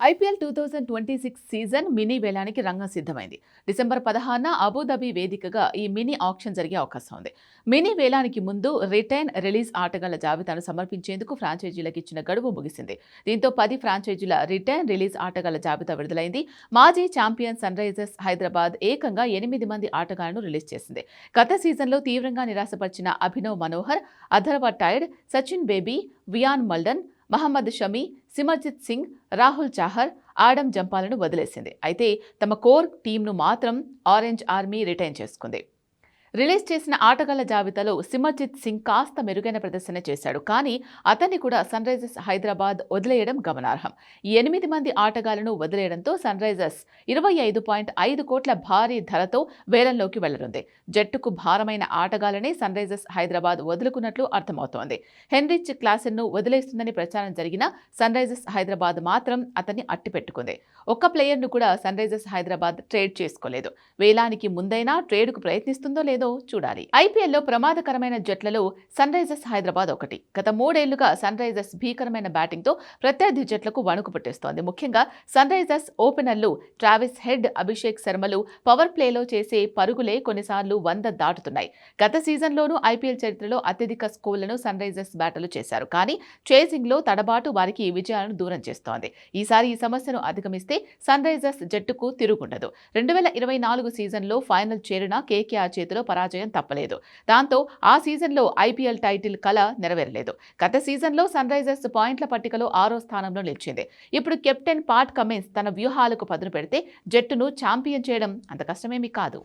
IPL two thousand twenty six season mini వేలానికి రంగం సిద్ధమైంది. December పదహారున అబుదాబి వేదికగా ఈ మినీ ఆక్షన్ జరిగే అవకాశం ఉంది. మినీ వేలానికి ముందు రిటైన్ రిలీజ్ ఆటగాళ్ళ జాబితాను సమర్పించేందుకు ఫ్రాంచైజీలకు ఇచ్చిన గడువు ముగిసింది. దీంతో పది ఫ్రాంచైజీల రిటైన్ రిలీజ్ ఆటగాళ్ళ జాబితా విడుదలైంది. మాజీ ఛాంపియన్ సన్ రైజర్స్ హైదరాబాద్ ఏకంగా ఎనిమిది మంది ఆటగాళ్ళను రిలీజ్ చేసింది. గత సీజన్లో తీవ్రంగా నిరాశపరిచిన Abhinav Manohar Atharva Taide Sachin Baby Wiaan Mulder Mohammed Shami Simarjeet Singh Rahul Chahar Adam జంపాలను వదిలేసింది. అయితే తమ కోర్ టీంను మాత్రం ఆరెంజ్ ఆర్మీ రిటైన్ చేసుకుంది. రిలీజ్ చేసిన ఆటగాళ్ళ జాబితాలో సిమర్జిత్ సింగ్ కాస్త మెరుగైన ప్రదర్శన చేశాడు. కానీ అతన్ని కూడా సన్ రైజర్స్ హైదరాబాద్ వదిలేయడం గమనార్హం. ఎనిమిది మంది ఆటగాళ్ళను వదిలేయడంతో సన్ రైజర్స్ ఇరవై ఐదు పాయింట్ ఐదు కోట్ల భారీ ధరతో వేలంలోకి వెళ్ళనుంది. జట్టుకు భారమైన ఆటగాళ్ళనే సన్ రైజర్స్ హైదరాబాద్ వదులుకున్నట్లు అర్థమవుతోంది. హెన్రిచ్ క్లాసెన్ను వదిలేస్తుందని ప్రచారం జరిగిన సన్ రైజర్స్ హైదరాబాద్ మాత్రం అతన్ని అట్టిపెట్టుకుంది. ఒక్క ప్లేయర్ను కూడా సన్ రైజర్స్ హైదరాబాద్ ట్రేడ్ చేసుకోలేదు. వేలానికి ముందైనా ట్రేడ్కు ప్రయత్నిస్తుందో లేదో చూడాలి. ఐపీఎల్లో ప్రమాదకరమైన జట్లలో సన్ రైజర్స్ హైదరాబాద్ ఒకటి. గత మూడేళ్ళుగా సన్ రైజర్స్ భీకరమైన బ్యాటింగ్తో ప్రత్యర్థి జట్లకు వణుకు పుట్టిస్తోంది. ముఖ్యంగా సన్ రైజర్స్ ఓపెనర్లు ట్రావిస్ హెడ్ అభిషేక్ శర్మలు పవర్ ప్లేలో చేసే పరుగులే కొన్నిసార్లు వంద దాటుతున్నాయి. గత సీజన్లోనూ ఐపీఎల్ చరిత్రలో అత్యధిక స్కోర్లను సన్ రైజర్స్ బ్యాటర్లు చేశారు. కానీ చేసింగ్లో తడబాటు వారికి విజయాలను దూరం చేస్తోంది. ఈసారి ఈ సమస్యను అధిగమిస్తే సన్ రైజర్స్ జట్టుకు తిరుగుండదు. రెండు వేల ఇరవై నాలుగు సీజన్లో ఫైనల్ చేరిన కేకేఆర్ చేతిలో పరాజయం తప్పలేదు. దాంతో ఆ సీజన్లో ఐపీఎల్ టైటిల్ కల నెరవేరలేదు. గత సీజన్లో సన్ రైజర్స్ పాయింట్ల పట్టికలో ఆరో స్థానంలో నిలిచింది. ఇప్పుడు కెప్టెన్ పాట్ కమిన్స్ తన వ్యూహాలకు పదును పెడితే జట్టును ఛాంపియన్ చేయడం అంత కష్టమేమీ కాదు.